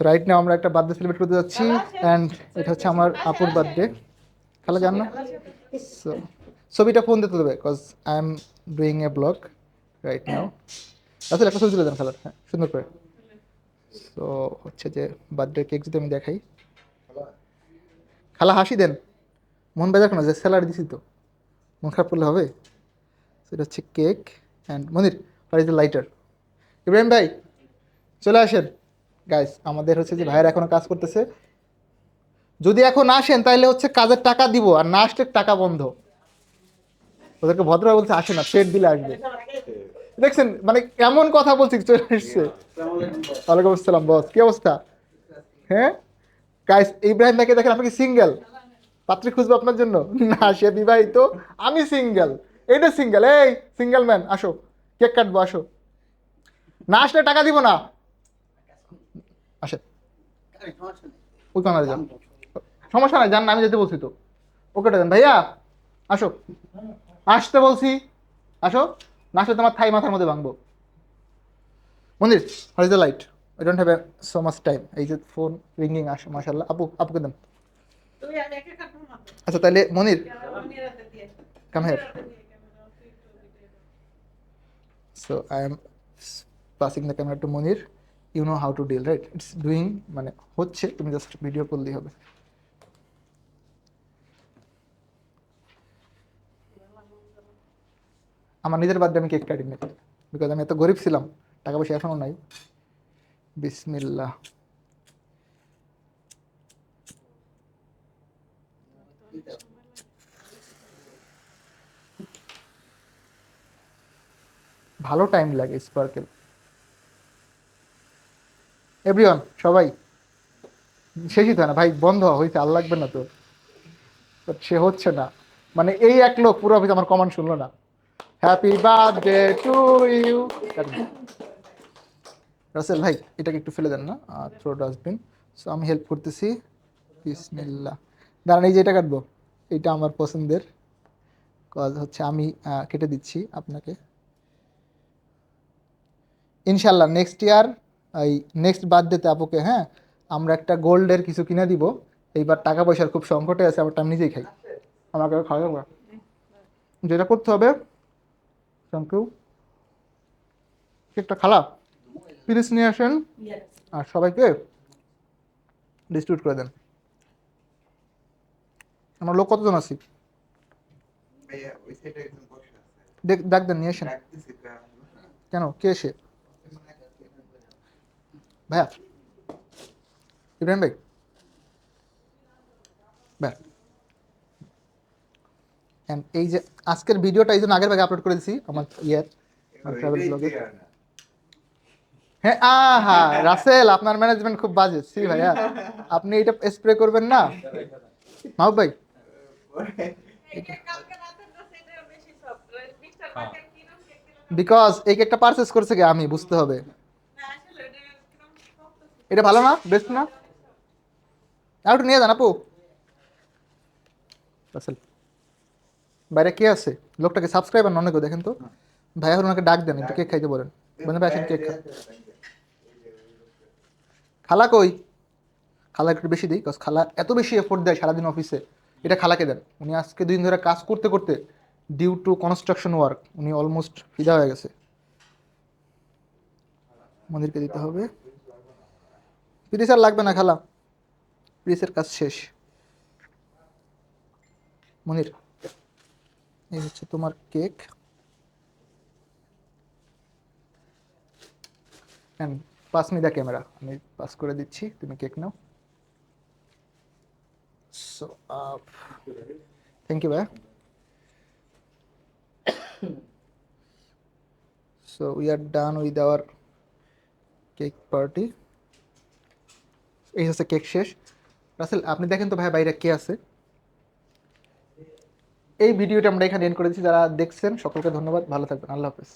Right now আমরা একটা birthday celebrate করতে যাচ্ছি অ্যান্ড এটা হচ্ছে আমার আপুর বার্থডে খালা, জান না? সো ছবিটা ফোন দিতে দেবে because I am doing a vlog right now আসলে একটা ছবি তুলে দেন খালার হ্যাঁ সুন্দর করে। সো হচ্ছে যে বার্থডে কেক যদি আমি দেখাই। খালা, হাসি দেন। মন বেজার কেন? যে স্যালাড দিছি তো। মন খারাপ করলে হবে? সেটা হচ্ছে কেক অ্যান্ড মনির, আর ইজ দ্য লাইটার ইব্রাহিম ভাই, চলে আসেন। গাইস আমাদের হচ্ছে যে ভাইয়ের এখনও কাজ করতেছে। যদি এখন আসেন তাহলে হচ্ছে কাজের টাকা দিব আর না আসলে টাকা বন্ধ। ওদেরকে ভদ্রভাবে বলছে আসে না পেট দিলে আসবে। দেখছেন মানে কেমন কথা বলছি চলে এসছে ওয়ালাইকুম আসসালাম বস কি অবস্থা? হ্যাঁ? গাইস ইব্রাহিম ভাইকে দেখেন আপনি সিঙ্গেল পাত্রী খুঁজবো আপনার জন্য? না সে বিবাহিত আমি সিঙ্গেল এইটা সিঙ্গেল এই সিঙ্গেল ম্যান আসো। কেক কাটবো আসো। না আসলে টাকা দিব না। ওই যান। সমস্যা নাই, যান, আমি যেতে বলছি তো। ওকে দেন। ভাইয়া, আসো। আসতে বলছি। আসো। না আসলে তোমার থাই মাথার মধ্যে ভাঙবো। Mondir is the light I don't have so much time এই যে ফোন রিঙ্গিং মাশাল্লাহ আপু, আপুকে দেন। আচ্ছা তাহলে Monir camera off so I am passing the camera to Monir. You know how to deal right it's doing মানে হচ্ছে, তুমি জাস্ট ভিডিও করলেই হবে। আমার নিজের বাদ আমি কেক কাটি না বিকজ আমি এত গরিব ছিলাম, টাকা পয়সা এখনও নাই। বিসমিল্লাহ। ভালো টাইম লাগে স্পার্কেল এভরিওয়ান সবাই। শেষই তো না, ভাই, বন্ধ হয়েছে আর লাগবে না তো। সে হচ্ছে না। মানে এই এক লোক পুরো অফিস আমার কমান্ড শুনলো না। Happy birthday to you Russell ভাই, এটাকে একটু ফেলে দেন না। থ্রো ডাস্টবিন সো আমি হেল্প করতেছি। বিসমিল্লাহ। দাঁড়ান, এই যে এটা কাটবো। এটা আমার পছন্দের। কজ হচ্ছে আমি কেটে দিচ্ছি আপনাকে। ইনশাল্লাহ নেক্সট ইয়ার এই নেক্সট বার্থডেতে আপুকে হ্যাঁ আমরা একটা গোল্ডের কিছু কিনে দিব। এইবার টাকা পয়সার খুব সংকটে আছে আমার আমি নিজেই খাই। আমাকে খাওয়া যাবে। যেটা করতে হবে থ্যাংক ইউ কেকটা খালা? প্লিজ নিয়ে আসেন। আর সবাইকে ডিস্ট্রিবিউট করে দেন। আমরা লোক কতজন আছি? ভাইয়া ওই সাইডে একজন বসে আছে। দেখ ডাক দেন নিয়ে আসেন। কেন? কে এসে ভাইয়া ইব্রাহিম ভাই। এই যে আজকের ভিডিওটা এই জন্য আগের ভাগে আপলোড করে দিছি আমার ইয়ের ট্রাভেল ব্লগে হ্যাঁ আহা রাসেল আপনার ম্যানেজমেন্ট খুব বাজে। সি ভাইয়া আপনি এটা স্প্রে করবেন না? মাহবুব ভাই। বিকজ এই কেকটা পারচেস করছে কি? আমি বুঝতে হবে না আসলে এটা কীরকম শক্ত ছিল। এটা ভালো না? বেস্ট না? আর একটু নিয়ে যান আপু। বাইরে কে আছে? লোকটাকে সাবস্ক্রাইবার নন কেউ দেখেন তো। ভাইয়া ওনাকে ডাক দেন একটু কেক খাইতে বলেন। মানে ভাই আসেন কেক খা। খালা কই? খালা একটু বেশি দিই কজ খালা এত বেশি এফোর্ট দেয় সারাদিন অফিসে এটা খালাকে দেন। উনি আজকে দুদিন ধরে কাজ করতে করতে ডিউ টু কনস্ট্রাকশন ওয়ার্ক উনি অলমোস্ট ফিদা হয়ে গেছে। মন্দিরকে দিতে হবে। পিরিস আর লাগবে না খালা। পিরিসের কাজ শেষ। মনির, এই হচ্ছে তোমার cake. Pass me the camera আমি পাস করে দিচ্ছি, তুমি কেক নাও। সো থ্যাংক ইউ ভাইয়া। So we are done with our cake party এই হচ্ছে কেক শেষ। রাসেল, আপনি দেখেন তো ভাই বাইরে কে আছে। এই ভিডিওটা আমরা এখানে এন্ড করে দিচ্ছি। যারা দেখছেন, সকলকে ধন্যবাদ। ভালো থাকবেন। আল্লাহ হাফেজ।